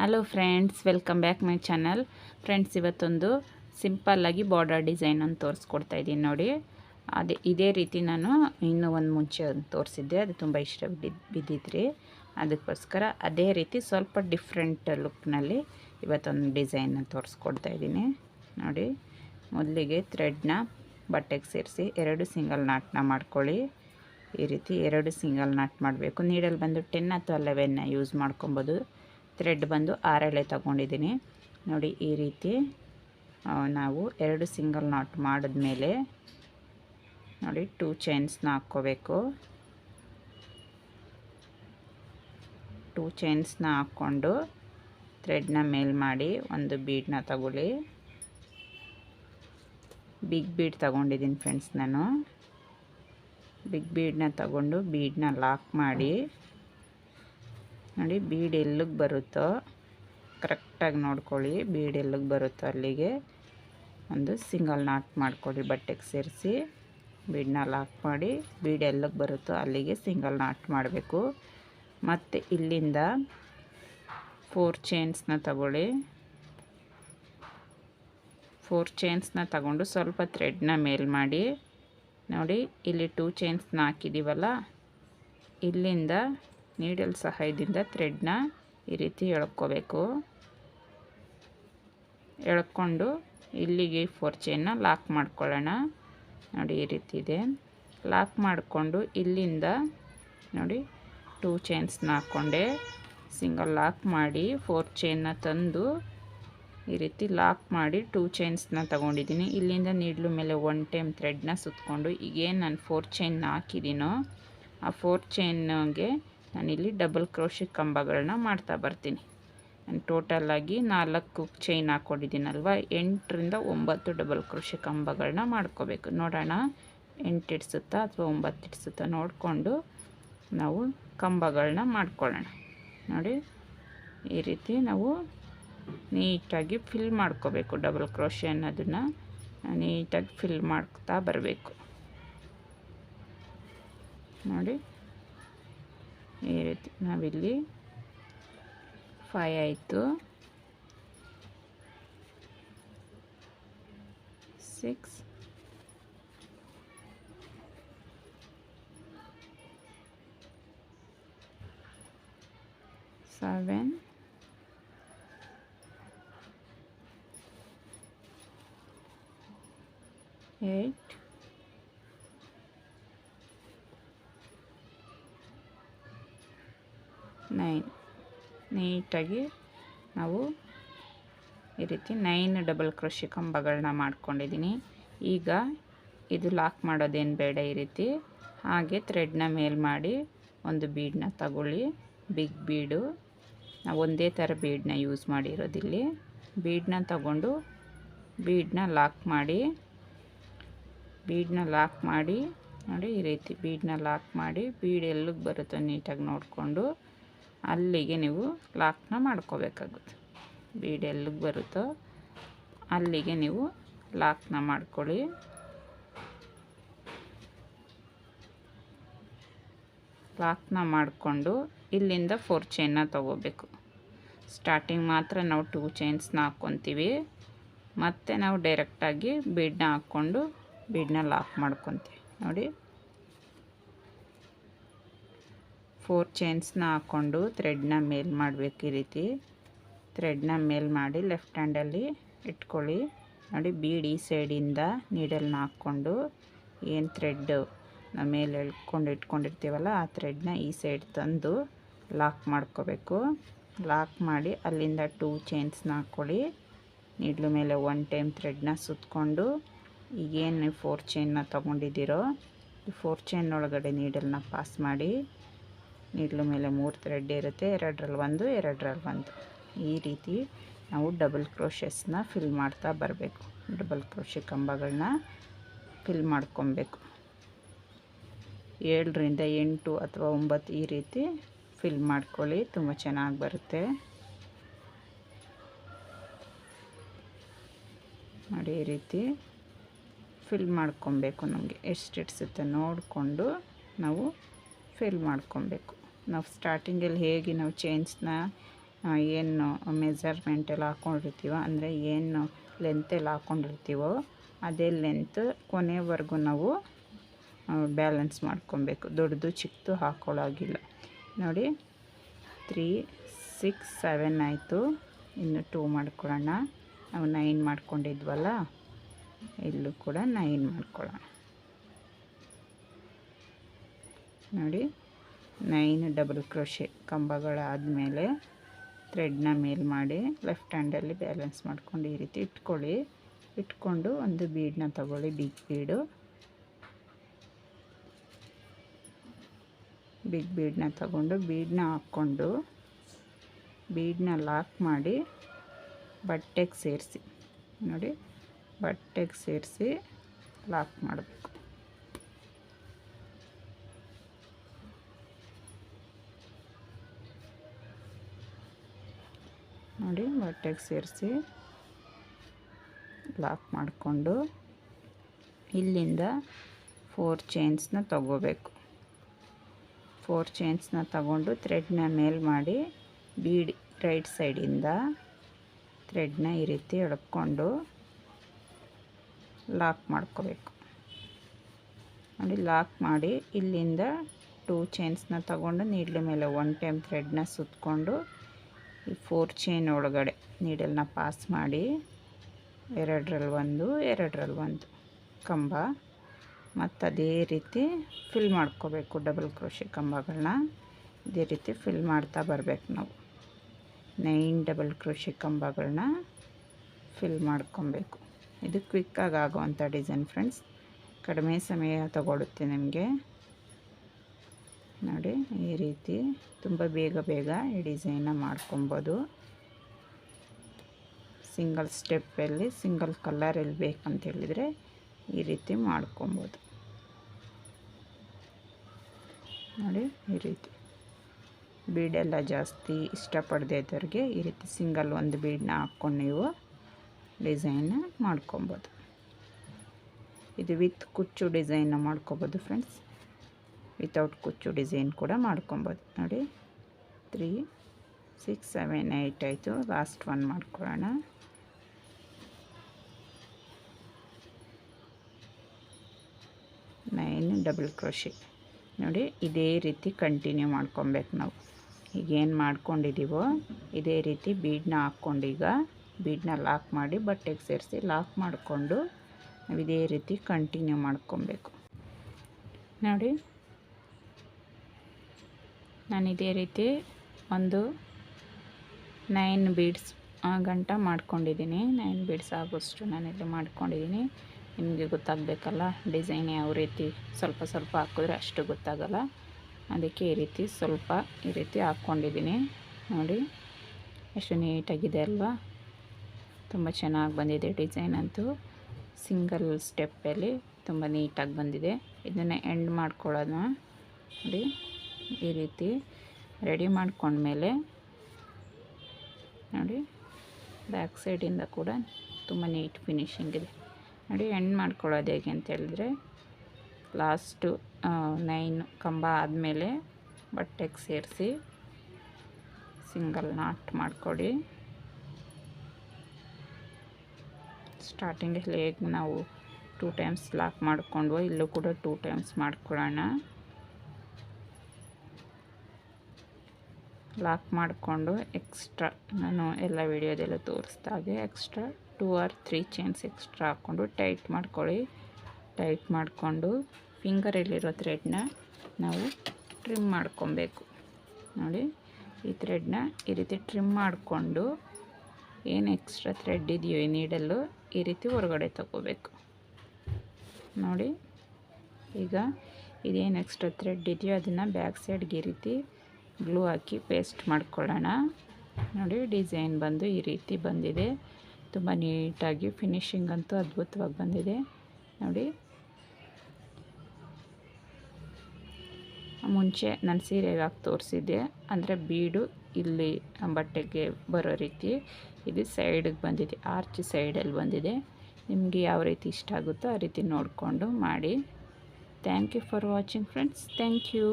Hello friends welcome back my channel friends ಇವತ್ತೊಂದು ಸಿಂಪಲ್ಲಾಗಿ border design ಅನ್ನು ತೋರಿಸ್ಕೊಡ್ತಾ ಇದ್ದೀನಿ ನೋಡಿ. ಅದೇ, ಇದೇ ರೀತಿ ನಾನು ಇನ್ನೂ ಒಂದು ಮುಂಚೆ ತೋರಿಸಿದ್ದೆ. ಅದು ತುಂಬ ಇಷ್ಟ ಬಿದ್ದು ಬಿದ್ದಿದ್ರಿ. ಅದಕ್ಕೋಸ್ಕರ ಅದೇ ರೀತಿ ಸ್ವಲ್ಪ ಡಿಫ್ರೆಂಟ್ ಲುಕ್ನಲ್ಲಿ ಇವತ್ತೊಂದು ಡಿಸೈನ್ನ ತೋರಿಸ್ಕೊಡ್ತಾ ಇದ್ದೀನಿ. ನೋಡಿ, ಮೊದಲಿಗೆ ಥ್ರೆಡ್ನ ಬಟ್ಟೆಗೆ ಸೇರಿಸಿ ಎರಡು ಸಿಂಗಲ್ ನಾಟ್ನ ಮಾಡ್ಕೊಳ್ಳಿ. ಈ ರೀತಿ ಎರಡು ಸಿಂಗಲ್ ನಾಟ್ ಮಾಡಬೇಕು. ನೀಡಲ್ಲಿ ಬಂದು ಟೆನ್ ಅಥವಾ ಲೆವೆನ್ನ ಯೂಸ್ ಮಾಡ್ಕೊಬೋದು. ಥ್ರೆಡ್ ಬಂದು ಆರೆಳೆ ತಗೊಂಡಿದ್ದೀನಿ. ನೋಡಿ, ಈ ರೀತಿ ನಾವು ಎರಡು ಸಿಂಗಲ್ ನಾಟ್ ಮಾಡಿದ್ಮೇಲೆ, ನೋಡಿ, ಟೂ ಚೈನ್ಸ್ನ ಹಾಕ್ಕೋಬೇಕು. ಟೂ ಚೈನ್ಸ್ನ ಹಾಕ್ಕೊಂಡು ಥ್ರೆಡ್ನ ಮೇಲ್ ಮಾಡಿ ಒಂದು ಬೀಡನ್ನ ತಗೊಳ್ಳಿ. ಬಿಗ್ ಬೀಡ್ ತಗೊಂಡಿದ್ದೀನಿ ಫ್ರೆಂಡ್ಸ್ ನಾನು. ಬಿಗ್ ಬೀಡನ್ನ ತಗೊಂಡು ಬೀಡನ್ನ ಲಾಕ್ ಮಾಡಿ ನೋಡಿ ಬೀಡ್ ಎಲ್ಲಿಗೆ ಬರುತ್ತೋ ಕರೆಕ್ಟಾಗಿ ನೋಡ್ಕೊಳ್ಳಿ, ಬೀಡ್ ಎಲ್ಲಿಗೆ ಬರುತ್ತೋ ಅಲ್ಲಿಗೆ ಒಂದು ಸಿಂಗಲ್ ನಾಟ್ ಮಾಡ್ಕೊಳ್ಳಿ, ಬಟ್ಟೆಗೆ ಸೇರಿಸಿ. ಬೀಡನ್ನ ಲಾಕ್ ಮಾಡಿ, ಬೀಡ್ ಎಲ್ಲಿಗೆ ಬರುತ್ತೋ ಅಲ್ಲಿಗೆ ಸಿಂಗಲ್ ನಾಟ್ ಮಾಡಬೇಕು. ಮತ್ತು ಇಲ್ಲಿಂದ ಫೋರ್ ಚೈನ್ಸ್ನ ತಗೊಳ್ಳಿ. ಫೋರ್ ಚೈನ್ಸ್ನ ತಗೊಂಡು ಸ್ವಲ್ಪ ಥ್ರೆಡ್ನ ಮೇಲ್ ಮಾಡಿ. ನೋಡಿ, ಇಲ್ಲಿ ಟೂ ಚೈನ್ಸ್ನ ಹಾಕಿದ್ದೀವಲ್ಲ ಇಲ್ಲಿಂದ ನೀಡಲ್ ಸಹಾಯದಿಂದ ಥ್ರೆಡ್ನ ಈ ರೀತಿ ಎಳ್ಕೋಬೇಕು. ಎಳ್ಕೊಂಡು ಇಲ್ಲಿಗೆ ಫೋರ್ ಚೈನ್ನ ಲಾಕ್ ಮಾಡ್ಕೊಳ್ಳೋಣ. ನೋಡಿ ಈ ರೀತಿ ಇದೆ. ಲಾಕ್ ಮಾಡಿಕೊಂಡು ಇಲ್ಲಿಂದ ನೋಡಿ ಟೂ ಚೈನ್ಸ್ನ ಹಾಕ್ಕೊಂಡೆ ಸಿಂಗಲ್ ಲಾಕ್ ಮಾಡಿ ಫೋರ್ ಚೈನ್ನ ತಂದು ಈ ರೀತಿ ಲಾಕ್ ಮಾಡಿ ಟೂ ಚೈನ್ಸ್ನ ತಗೊಂಡಿದ್ದೀನಿ. ಇಲ್ಲಿಂದ ನೀಡ್ಲು ಮೇಲೆ ಒನ್ ಟೈಮ್ ಥ್ರೆಡ್ನ ಸುತ್ತಕೊಂಡು ಈಗೇನು ನಾನು ಫೋರ್ ಚೈನ್ನ ಹಾಕಿದ್ದೀನೋ ಆ ಫೋರ್ ಚೈನ್ಗೆ ನಾನಿಲ್ಲಿ ಡಬಲ್ ಕ್ರೋಶಿ ಕಂಬಗಳನ್ನ ಮಾಡ್ತಾ ಬರ್ತೀನಿ. ನಾನು ಟೋಟಲ್ಲಾಗಿ ನಾಲ್ಕು ಚೈನ್ ಹಾಕ್ಕೊಂಡಿದ್ದೀನಲ್ವ ಎಂಟರಿಂದ ಒಂಬತ್ತು ಡಬಲ್ ಕ್ರೋಶಿ ಕಂಬಗಳನ್ನ ಮಾಡ್ಕೋಬೇಕು. ನೋಡೋಣ, ಎಂಟು ಇಡ್ಸುತ್ತಾ ಅಥವಾ ಒಂಬತ್ತು ಇಡ್ಸುತ್ತಾ ನೋಡಿಕೊಂಡು ನಾವು ಕಂಬಗಳನ್ನ ಮಾಡ್ಕೊಳ್ಳೋಣ. ನೋಡಿ, ಈ ರೀತಿ ನಾವು ನೀಟಾಗಿ ಫಿಲ್ ಮಾಡ್ಕೋಬೇಕು ಡಬಲ್ ಕ್ರೋಶಿ ಅನ್ನೋದನ್ನು. ನೀಟಾಗಿ ಫಿಲ್ ಮಾಡ್ತಾ ಬರಬೇಕು. ನೋಡಿ ಈ ರೀತಿ ನಾವಿಲ್ಲಿ ಫೈ ಆಯಿತು. ಸಿಕ್ಸ್ ಸೆವೆನ್ ಏಯ್ಟ್ ನೈನ್ ನೀಟಾಗಿ ನಾವು ಈ ರೀತಿ ನೈನ್ ಡಬಲ್ ಕ್ರೋಶಿ ಕಂಬಗಳನ್ನ ಮಾಡ್ಕೊಂಡಿದ್ದೀನಿ ಈಗ ಇದು ಲಾಕ್ ಮಾಡೋದೇನು ಬೇಡ ಈ ರೀತಿ. ಹಾಗೆ ಥ್ರೆಡ್ನ ಮೇಲ್ ಮಾಡಿ ಒಂದು ಬೀಡನ್ನ ತಗೊಳ್ಳಿ. ಬಿಗ್ ಬೀಡು ನಾವು ಒಂದೇ ಥರ ಬೀಡನ್ನ ಯೂಸ್ ಮಾಡಿರೋದಿಲ್ಲಿ. ಬೀಡನ್ನ ತಗೊಂಡು ಬೀಡನ್ನ ಲಾಕ್ ಮಾಡಿ ಬೀಡನ್ನ ಲಾಕ್ ಮಾಡಿ, ನೋಡಿ ಈ ರೀತಿ ಬೀಡನ್ನ ಲಾಕ್ ಮಾಡಿ, ಬೀಡ್ ಎಲ್ಲಿಗೆ ಬರುತ್ತೋ ನೀಟಾಗಿ ನೋಡಿಕೊಂಡು ಅಲ್ಲಿಗೆ ನೀವು ಲಾಕ್ನ ಮಾಡ್ಕೋಬೇಕಾಗುತ್ತೆ. ಬೀಡ್ ಎಲ್ಲಿಗೆ ಬರುತ್ತೋ ಅಲ್ಲಿಗೆ ನೀವು ಲಾಕ್ನ ಮಾಡ್ಕೊಳ್ಳಿ. ಲಾಕ್ನ ಮಾಡಿಕೊಂಡು ಇಲ್ಲಿಂದ ಫೋರ್ ಚೈನ್ನ ತಗೋಬೇಕು. ಸ್ಟಾರ್ಟಿಂಗ್ ಮಾತ್ರ ನಾವು ಟೂ ಚೈನ್ಸ್ನ ಹಾಕ್ಕೊತೀವಿ. ಮತ್ತು ನಾವು ಡೈರೆಕ್ಟಾಗಿ ಬೀಡನ್ನ ಹಾಕ್ಕೊಂಡು ಬೀಡನ್ನ ಲಾಕ್ ಮಾಡ್ಕೊತೀವಿ. ನೋಡಿ. ಫೋರ್ ಚೈನ್ಸ್ನ ಹಾಕ್ಕೊಂಡು ಥ್ರೆಡ್ನ ಮೇಲ್ ಮಾಡಬೇಕು ಈ ರೀತಿ. ಥ್ರೆಡ್ನ ಮೇಲ್ ಮಾಡಿ ಲೆಫ್ಟ್ ಹ್ಯಾಂಡಲ್ಲಿ ಇಟ್ಕೊಳ್ಳಿ. ನೋಡಿ ಬೀಡ್ ಸೈಡಿಂದ ನೀಡಲ್ನ ಹಾಕ್ಕೊಂಡು ಏನು ಥ್ರೆಡ್ ನಾವು ಮೇಲೆ ಎಳ್ಕೊಂಡು ಇಟ್ಕೊಂಡಿರ್ತೀವಲ್ಲ ಆ ಥ್ರೆಡ್ನ ಈ ಸೈಡ್ ತಂದು ಲಾಕ್ ಮಾಡ್ಕೋಬೇಕು. ಲಾಕ್ ಮಾಡಿ ಅಲ್ಲಿಂದ ಟೂ ಚೈನ್ಸ್ನ ಹಾಕ್ಕೊಳ್ಳಿ. ನೀಡ್ಲು ಮೇಲೆ ಒನ್ ಟೈಮ್ ಥ್ರೆಡ್ನ ಸುತ್ತಕೊಂಡು ಈಗೇನು ಫೋರ್ ಚೈನ್ನ ತೊಗೊಂಡಿದ್ದೀರೋ ಈ ಫೋರ್ ಚೈನ್ ಒಳಗಡೆ ನೀಡಲ್ನ ಪಾಸ್ ಮಾಡಿ ನೀಡ್ಲು ಮೇಲೆ ಮೂರು ಥ್ರೆಡ್ ಇರುತ್ತೆ ಎರಡರಲ್ಲಿ ಒಂದು ಎರಡರಲ್ಲಿ ಒಂದು. ಈ ರೀತಿ ನಾವು ಡಬಲ್ ಕ್ರೋಶಸ್ನ ಫಿಲ್ ಮಾಡ್ತಾ ಬರಬೇಕು. ಡಬಲ್ ಕ್ರೋಶೆ ಕಂಬಗಳನ್ನ ಫಿಲ್ ಮಾಡ್ಕೊಬೇಕು. ಏಳರಿಂದ ಎಂಟು ಅಥವಾ ಒಂಬತ್ತು ಈ ರೀತಿ ಫಿಲ್ ಮಾಡ್ಕೊಳ್ಳಿ, ತುಂಬ ಚೆನ್ನಾಗಿ ಬರುತ್ತೆ. ನೋಡಿ ಈ ರೀತಿ ಫಿಲ್ ಮಾಡ್ಕೊಬೇಕು ನಮಗೆ. ಎಷ್ಟು ಇಡ್ಸುತ್ತೆ ನೋಡಿಕೊಂಡು ನಾವು ಫಿಲ್ ಮಾಡ್ಕೊಬೇಕು. ನಾವು ಸ್ಟಾರ್ಟಿಂಗಲ್ಲಿ ಹೇಗೆ ನಾವು ಚೈನ್ಸ್ನ ಏನು ಮೆಜರ್ಮೆಂಟ್ ಎಲ್ಲ ಹಾಕ್ಕೊಂಡಿರ್ತೀವೋ ಅಂದರೆ ಏನು ಲೆಂತಲ್ಲಿ ಹಾಕ್ಕೊಂಡಿರ್ತೀವೋ ಅದೇ ಲೆಂತ್ ಕೊನೆವರೆಗೂ ನಾವು ಬ್ಯಾಲೆನ್ಸ್ ಮಾಡ್ಕೊಬೇಕು. ದೊಡ್ಡದು ಚಿಕ್ಕದು ಹಾಕ್ಕೊಳ್ಳೋಗಿಲ್ಲ ನೋಡಿ ತ್ರೀ ಸಿಕ್ಸ್ ಸೆವೆನ್ ಆಯಿತು. ಇನ್ನು ಟೂ ಮಾಡ್ಕೊಳ್ಳೋಣ. ನಾವು ನೈನ್ ಮಾಡ್ಕೊಂಡಿದ್ವಲ್ಲ, ಇಲ್ಲೂ ಕೂಡ ನೈನ್ ಮಾಡ್ಕೊಳ್ಳೋಣ. ನೋಡಿ ನೈನ್ ಡಬಲ್ ಕ್ರೋಶೆ ಕಂಬಗಳಾದಮೇಲೆ ಥ್ರೆಡ್ನ ಮೇಲ್ ಮಾಡಿ ಲೆಫ್ಟ್ ಹ್ಯಾಂಡಲ್ಲಿ ಬ್ಯಾಲೆನ್ಸ್ ಮಾಡ್ಕೊಂಡು ಈ ರೀತಿ ಇಟ್ಕೊಳ್ಳಿ. ಇಟ್ಕೊಂಡು ಒಂದು ಬೀಡನ್ನ ತಗೊಳ್ಳಿ ಬಿಗ್ ಬೀಡು ಬಿಗ್ ಬೀಡನ್ನ ತಗೊಂಡು ಬೀಡನ್ನ ಹಾಕ್ಕೊಂಡು ಬೀಡನ್ನ ಲಾಕ್ ಮಾಡಿ ಬಟ್ಟೆಗೆ ಸೇರಿಸಿ. ನೋಡಿ, ಬಟ್ಟೆಗೆ ಸೇರಿಸಿ ಲಾಕ್ ಮಾಡಬೇಕು. ನೋಡಿ, ಬಟ್ಟೆಗೆ ಸೇರಿಸಿ ಲಾಕ್ ಮಾಡಿಕೊಂಡು ಇಲ್ಲಿಂದ ಫೋರ್ ಚೈನ್ಸ್ನ ತಗೋಬೇಕು. ಫೋರ್ ಚೈನ್ಸ್ನ ತಗೊಂಡು ಥ್ರೆಡ್ನ ಮೇಲ್ ಮಾಡಿ ಬೀಡಿ ರೈಟ್ ಸೈಡಿಂದ ಥ್ರೆಡ್ನ ಈ ರೀತಿ ಎಳ್ಕೊಂಡು ಲಾಕ್ ಮಾಡ್ಕೋಬೇಕು. ನೋಡಿ, ಲಾಕ್ ಮಾಡಿ ಇಲ್ಲಿಂದ ಟೂ ಚೈನ್ಸ್ನ ತಗೊಂಡು ನೀಡ್ಲ ಮೇಲೆ ಒನ್ ಟೈಮ್ ಥ್ರೆಡ್ನ ಸುತ್ತಕೊಂಡು ಈ ಫೋರ್ ಚೈನ್ ಒಳಗಡೆ ನೀಡಲ್ನ ಪಾಸ್ ಮಾಡಿ ಎರಡರಲ್ಲಿ ಒಂದು ಎರಡರಲ್ಲಿ ಒಂದು ಕಂಬ. ಮತ್ತು ಅದೇ ರೀತಿ ಫಿಲ್ ಮಾಡ್ಕೋಬೇಕು ಡಬಲ್ ಕ್ರೋಶಿ ಕಂಬಗಳನ್ನ ಇದೇ ರೀತಿ ಫಿಲ್ ಮಾಡ್ತಾ ಬರಬೇಕು ನಾವು. ನೈನ್ ಡಬಲ್ ಕ್ರೋಶಿ ಕಂಬಗಳನ್ನ ಫಿಲ್ ಮಾಡ್ಕೊಬೇಕು. ಇದು ಕ್ವಿಕ್ಕಾಗಿ ಆಗೋವಂಥ ಡಿಸೈನ್ ಫ್ರೆಂಡ್ಸ್ ಕಡಿಮೆ ಸಮಯ ತಗೊಳುತ್ತೆ ನಿಮಗೆ. ನೋಡಿ, ಈ ರೀತಿ ತುಂಬ ಬೇಗ ಬೇಗ ಈ ಡಿಸೈನ ಮಾಡ್ಕೊಬೋದು. ಸಿಂಗಲ್ ಸ್ಟೆಪ್ಪಲ್ಲಿ ಸಿಂಗಲ್ ಕಲರಲ್ಲಿ ಬೇಕಂತ ಹೇಳಿದರೆ ಈ ರೀತಿ ಮಾಡ್ಕೊಬೋದು. ನೋಡಿ, ಈ ರೀತಿ. ಬೀಡೆಲ್ಲ ಜಾಸ್ತಿ ಇಷ್ಟಪಡದೆ ಇದ್ದವ್ರಿಗೆ ಈ ರೀತಿ ಸಿಂಗಲ್ ಒಂದು ಬೀಡನ್ನ ಹಾಕ್ಕೊಂಡು ನೀವು ಡಿಸೈನ್ ಮಾಡ್ಕೊಬೋದು. ಇದು ವಿತ್ ಕುಚ್ಚು ಡಿಸೈನ್ ಮಾಡ್ಕೊಬೋದು ಫ್ರೆಂಡ್ಸ್ ವಿತೌಟ್ ಕುಚ್ಚು ಡಿಸೈನ್ ಕೂಡ ಮಾಡ್ಕೊಬೋದು ನೋಡಿ ತ್ರೀ ಸಿಕ್ಸ್ ಸೆವೆನ್ ಏಯ್ಟ್ ಆಯಿತು. ಲಾಸ್ಟ್ ಒನ್ ಮಾಡ್ಕೊಳ್ಳೋಣ. ನೈನ್ ಡಬಲ್ ಕ್ರೋಶಿ ನೋಡಿ ಇದೇ ರೀತಿ ಕಂಟಿನ್ಯೂ ಮಾಡ್ಕೊಬೇಕು ನಾವು. ಈಗೇನು ಮಾಡ್ಕೊಂಡಿದ್ದೀವೋ ಇದೇ ರೀತಿ ಬೀಡನ್ನ ಹಾಕ್ಕೊಂಡು ಈಗ ಬೀಡನ್ನ ಲಾಕ್ ಮಾಡಿ ಬಟ್ಟೆಗೆ ಸೇರಿಸಿ ಲಾಕ್ ಮಾಡಿಕೊಂಡು ನಾವು ಇದೇ ರೀತಿ ಕಂಟಿನ್ಯೂ ಮಾಡ್ಕೊಬೇಕು. ನೋಡಿ ನಾನು ಇದೇ ರೀತಿ ಒಂದು ನೈನ್ ಬೀಡ್ಸ್ ಗಂಟ ಮಾಡ್ಕೊಂಡಿದ್ದೀನಿ. ನೈನ್ ಬೀಡ್ಸ್ ಆಗೋಷ್ಟು ನಾನಿಲ್ಲಿ ಮಾಡ್ಕೊಂಡಿದ್ದೀನಿ. ನಿಮಗೆ ಗೊತ್ತಾಗಬೇಕಲ್ಲ ಡಿಸೈನ್ ಯಾವ ರೀತಿ ಸ್ವಲ್ಪ ಸ್ವಲ್ಪ ಹಾಕಿದ್ರೆ ಅಷ್ಟು ಗೊತ್ತಾಗಲ್ಲ. ಅದಕ್ಕೆ ಈ ರೀತಿ ಸ್ವಲ್ಪ ಈ ರೀತಿ ಹಾಕ್ಕೊಂಡಿದ್ದೀನಿ ನೋಡಿ, ಎಷ್ಟು ನೀಟಾಗಿದೆ ಅಲ್ವಾ? ತುಂಬ ಚೆನ್ನಾಗಿ ಬಂದಿದೆ ಡಿಸೈನ್ ಅಂತೂ. ಸಿಂಗಲ್ ಸ್ಟೆಪ್ಪಲ್ಲಿ ತುಂಬ ನೀಟಾಗಿ ಬಂದಿದೆ. ಇದನ್ನು ಎಂಡ್ ಮಾಡ್ಕೊಳ್ಳೋಣ. ನೋಡಿ. ಈ ರೀತಿ ರೆಡಿ ಮಾಡ್ಕೊಂಡ್ಮೇಲೆ ನೋಡಿ ಬ್ಯಾಕ್ ಸೈಡಿಂದ ಕೂಡ ತುಂಬ ನೀಟ್ ಫಿನಿಶಿಂಗ್ ಇದೆ. ನೋಡಿ ಎಂಡ್ ಮಾಡ್ಕೊಳ್ಳೋದು ಹೇಗೆ ಅಂತ ಹೇಳಿದ್ರೆ ಲಾಸ್ಟು ನೈನ್ ಕಂಬ ಆದಮೇಲೆ ಬಟ್ಟೆಗೆ ಸೇರಿಸಿ ಸಿಂಗಲ್ ನಾಟ್ ಮಾಡಿಕೊಡಿ. ಸ್ಟಾರ್ಟಿಂಗಲ್ಲಿ ಹೇಗೆ ನಾವು ಟೂ ಟೈಮ್ಸ್ ಲಾಕ್ ಮಾಡಿಕೊಂಡು ಇಲ್ಲೂ ಕೂಡ ಟೂ ಟೈಮ್ಸ್ ಮಾಡ್ಕೊಳ್ಳೋಣ. ಲಾಕ್ ಮಾಡಿಕೊಂಡು ಎಕ್ಸ್ಟ್ರಾ ನಾನು ಎಲ್ಲ ವಿಡಿಯೋದೆಲ್ಲ ತೋರಿಸ್ದಾಗೆ extra two or three chains extra ಹಾಕ್ಕೊಂಡು ಟೈಟ್ ಮಾಡ್ಕೊಳ್ಳಿ. ಟೈಟ್ ಮಾಡಿಕೊಂಡು ಫಿಂಗರಲ್ಲಿರೋ ಥ್ರೆಡ್ನ ನಾವು ಟ್ರಿಮ್ ಮಾಡ್ಕೊಬೇಕು. ನೋಡಿ, ಈ ಥ್ರೆಡ್ನ ಈ ರೀತಿ ಟ್ರಿಮ್ ಮಾಡಿಕೊಂಡು ಏನು ಎಕ್ಸ್ಟ್ರಾ ಥ್ರೆಡ್ ಇದೆಯೋ ಈ ನೀಡಲ್ಲು ಈ ರೀತಿ ಹೊರಗಡೆ ತಗೋಬೇಕು. ನೋಡಿ, ಈಗ ಇದೇನು ಎಕ್ಸ್ಟ್ರಾ ಥ್ರೆಡ್ ಇದೆಯೋ ಅದನ್ನು ಬ್ಯಾಕ್ ಸೈಡ್ಗೆ ಈ ರೀತಿ ಗ್ಲೂ ಹಾಕಿ ಪೇಸ್ಟ್ ಮಾಡ್ಕೊಳ್ಳೋಣ. ನೋಡಿ, ಡಿಸೈನ್ ಬಂದು ಈ ರೀತಿ ಬಂದಿದೆ. ತುಂಬ ನೀಟಾಗಿ ಫಿನಿಶಿಂಗ್ ಅಂತೂ ಅದ್ಭುತವಾಗಿ ಬಂದಿದೆ. ನೋಡಿ. ಮುಂಚೆ ನಾನು ಸೀರೆಗೆ ಹಾಕಿ ತೋರಿಸಿದ್ದೆ. ಅಂದರೆ ಬೀಡು ಇಲ್ಲಿ ಬಟ್ಟೆಗೆ ಬರೋ ರೀತಿ ಇದು ಸೈಡಿಗೆ ಬಂದಿದೆ. ಆರ್ಚ್ ಸೈಡಲ್ಲಿ ಬಂದಿದೆ. ನಿಮಗೆ ಯಾವ ರೀತಿ ಇಷ್ಟ ಆಗುತ್ತೋ ಆ ರೀತಿ ನೋಡಿಕೊಂಡು ಮಾಡಿ. Thank you for watching friends. Thank you.